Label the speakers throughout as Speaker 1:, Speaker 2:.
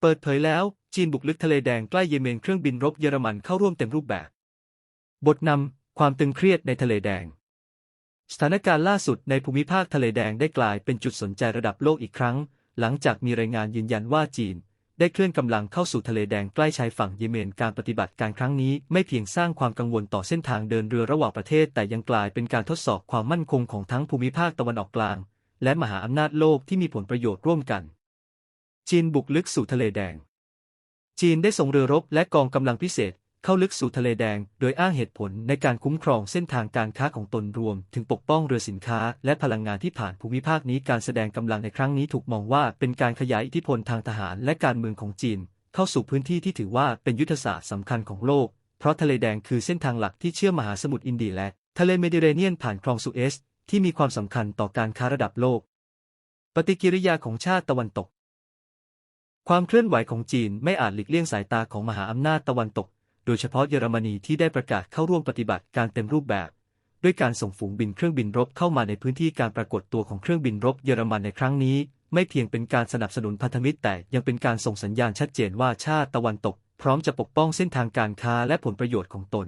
Speaker 1: เปิดเผยแล้ว จีนบุกลึกทะเลแดงใกล้เยเมนเครื่องบินรบเยอรมันเข้าร่วมเต็มรูปแบบ บทนำความตึงเครียดในทะเลแดง สถานการณ์ล่าสุดในภูมิภาคทะเลแดงได้กลายเป็นจุดสนใจระดับโลกอีกครั้ง หลังจากมีรายงานยืนยันว่าจีน ได้เคลื่อนกำลังเข้าสู่ทะเลแดงใกล้ชายฝั่งเยเมนการปฏิบัติการครั้งนี้ไม่เพียงสร้างความกังวลต่อเส้นทางเดินเรือระหว่างประเทศ แต่ยังกลายเป็นการทดสอบความมั่นคงของทั้งภูมิภาคตะวันออกกลาง และมหาอำนาจโลกที่มีผลประโยชน์ร่วมกัน จีนบุกลึกสู่ทะเลแดง จีนได้ส่งเรือรบและกองกำลังพิเศษเข้าลึกสู่ทะเลแดง โดยอ้างเหตุผลในการคุ้มครองเส้นทางการค้าของตนรวม ถึงปกป้องเรือสินค้าและพลังงานที่ผ่านภูมิภาคนี้การแสดงกำลังในครั้งนี้ถูกมองว่าเป็นการขยายอิทธิพลทางทหารและการเมืองของจีน เข้าสู่พื้นที่ที่ถือว่าเป็นยุทธศาสตร์สำคัญของโลก เพราะทะเลแดงคือเส้นทางหลักที่เชื่อมมหาสมุทรอินเดียและทะเลเมดิเรเนียนผ่านคลองสุเอซที่มีความสำคัญต่อการค้าระดับโลก ปฏิกิริยาของชาติตะวันตก ความเคลื่อนไหวของจีนไม่อาจหลีกเลี่ยงสายตาของมหาอำนาจตะวันตก โดยเฉพาะเยอรมนีที่ได้ประกาศเข้าร่วมปฏิบัติการเต็มรูปแบบ ด้วยการส่งฝูงบินเครื่องบินรบเข้ามาในพื้นที่การปรากฏตัวของเครื่องบินรบเยอรมันในครั้งนี้ ไม่เพียงเป็นการสนับสนุนพันธมิตรแต่ยังเป็นการส่งสัญญาณชัดเจนว่าชาติตะวันตก พร้อมจะปกป้องเส้นทางการค้าและผลประโยชน์ของตน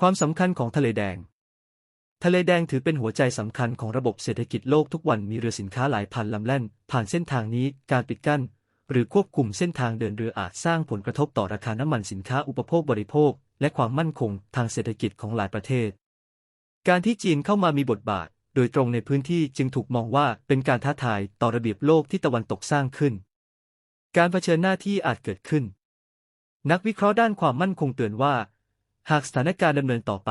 Speaker 1: ความสำคัญของทะเลแดงทะเลแดงถือเป็นหัวใจสำคัญของระบบเศรษฐกิจโลกทุกวันมีเรือสินค้าหลายพันลำแล่น ผ่านเส้นทางนี้การปิดกั้น หรือควบคุมเส้นทางเดินเรืออาจสร้างผลกระทบต่อราคาน้ำมันสินค้าอุปโภคบริโภค และความมั่นคงทางเศรษฐกิจของหลายประเทศ การที่จีนเข้ามามีบทบาท โดยตรงในพื้นที่จึงถูกมองว่าเป็นการท้าทายต่อระเบียบโลกที่ตะวันตกสร้างขึ้น การเผชิญหน้าที่อาจเกิดขึ้น นักวิเคราะห์ด้านความมั่นคงเตือนว่า หากสถานการณ์ดำเนินต่อไป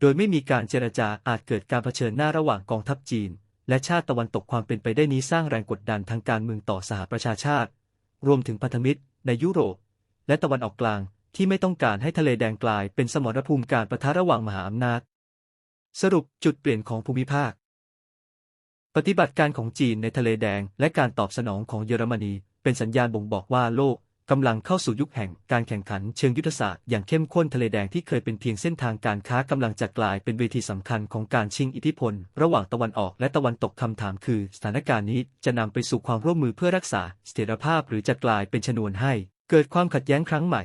Speaker 1: โดยไม่มีการเจรจาอาจเกิดการเผชิญหน้าระหว่างกองทัพจีน และชาติตะวันตกความเป็นไปได้นี้สร้างแรงกดดันทางการเมืองต่อสหประชาชาติ รวมถึงพันธมิตรในยุโรป และตะวันออกกลางที่ไม่ต้องการให้ทะเลแดงกลายเป็นสมรภูมิการประทะระหว่างมหาอำนาจ สรุปจุดเปลี่ยนของภูมิภาค ปฏิบัติการของจีนในทะเลแดงและการตอบสนองของเยอรมนีเป็นสัญญาณบ่งบอกว่าโลก กำลังเข้าสู่ยุคแห่งการแข่งขันเชิงยุทธศาสตร์อย่างเข้มข้นทะเลแดงที่เคยเป็นเพียงเส้นทางการค้ากำลังจะกลายเป็นเวทีสำคัญของการชิงอิทธิพล ระหว่างตะวันออกและตะวันตกคำถามคือ สถานการณ์นี้จะนำไปสู่ความร่วมมือเพื่อรักษาเสถียรภาพหรือจะกลายเป็นชนวนให้ เกิดความขัดแย้งครั้งใหม่